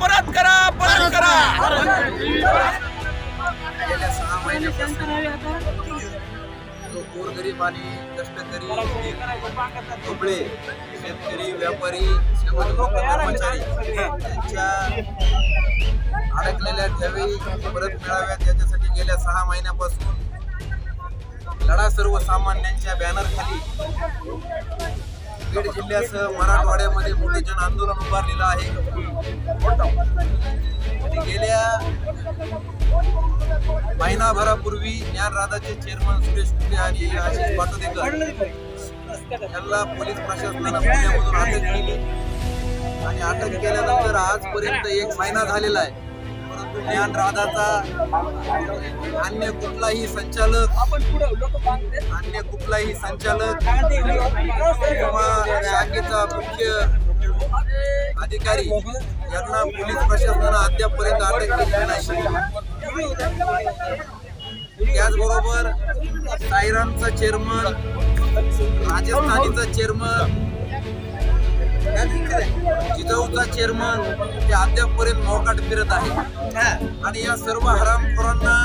परत करा परत करा. गोरगरीब आणि कष्टकरी दुबळे शेतकरी व्यापारी कर्मचारी यांच्या अडकलेल्या ठेवी परत मिळाव्यात. याच्यासाठी गेल्या सहा महिन्यापासून लढा सर्वसामान्यांच्या बॅनरखाली बीड जिल्ह्यासह मराठवाड्यामध्ये मोठे जन आंदोलन उभारलेलं आहे. गेल्या महिनाभरापूर्वी ज्ञानराधाचे चेअरमन सुरेश कुटे आणि आशिष पाटोदेकर यांना पोलीस प्रशासनानं पुण्यामधून अटक केली. आणि अटक केल्यानंतर आजपर्यंत एक महिना झालेला आहे. परंतु ज्ञानराधाचा अन्य कुठलाही संचालक अन्य कुठलाही संचालक मुख्य अधिकारी यांना पोलीस प्रशासनानं अद्यापपर्यंत अटक केली नाही. त्याचबरोबर सायरामचा चेअरमन राजस्थानीचा चेअरमन जिजाऊचा चेअरमन ते अद्यापपर्यंत मोकाट फिरत आहे आणि या सर्व हरामखोरांना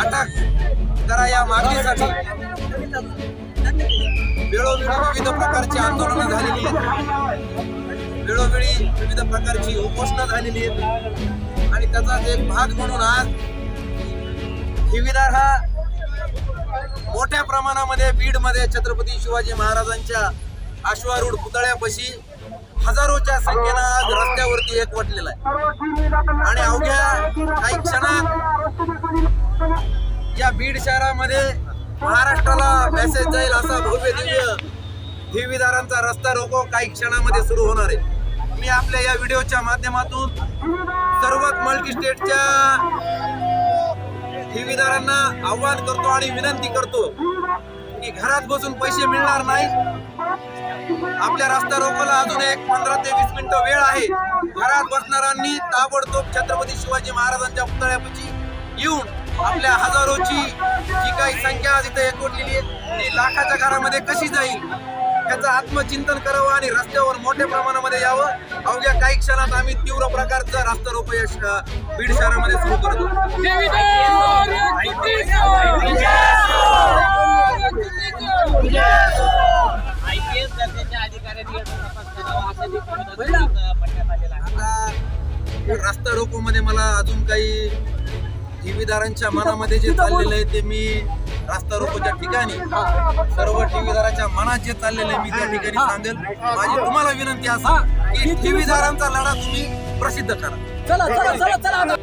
अटक करा या मागणीसाठी. वेळोवेळी विविध प्रकारची आंदोलनं झालेली आहेत. वेळोवेळी विविध प्रकारची उपोषणं झालेली आहेत. आणि त्याचाच एक भाग म्हणून आज ठेवीदार हा मोठ्या प्रमाणामध्ये बीडमध्ये छत्रपती शिवाजी महाराजांच्या अश्वारूढ पुतळ्यापाशी हजारोच्या संख्येनं आज रस्त्यावरती एकवटलेला आहे. आणि अवघ्या काही क्षणात या बीड शहरामध्ये महाराष्ट्राला मेसेज जाईल असा भव्य दिव्य ठेवीदारांचा रस्ता रोको काही क्षणामध्ये सुरू होणार आहे. मी आपल्या या व्हिडिओच्या माध्यमातून सर्वच मल्टी स्टेटच्या ठेवीदारांना आव्हान करतो आणि विनंती करतो की घरात बसून पैसे मिळणार नाही. आपल्या रस्ता रोकोला अजून एक पंधरा ते वीस मिनिटं वेळ आहे. घरात बसणाऱ्यांनी ताबडतोब छत्रपती शिवाजी महाराजांच्या पुतळ्यापाशी येऊन आपल्या हजारोची संख्या एकवटलेली आहे. ती लाखाच्या घरामध्ये कशी जाईल? याचं आत्मचिंतन करावं आणि रस्त्यावर मोठ्या प्रमाणामध्ये यावं. अवघ्या काही क्षणात आम्ही तीव्र प्रकारचं रस्ता रोप या बीड शहरामध्ये सुरू करतो. रस्ता रोको मध्ये मला अजून काही ठेवीदारांच्या मनामध्ये जे चाललेलं आहे ते मी रस्ता रोकोच्या ठिकाणी सर्व ठेवीदाराच्या मनात जे चाललेलं मी त्या ठिकाणी सांगेल. माझी तुम्हाला विनंती असेल की ठेवीदारांचा लढा तुम्ही प्रसिद्ध करा. चला चला चला चला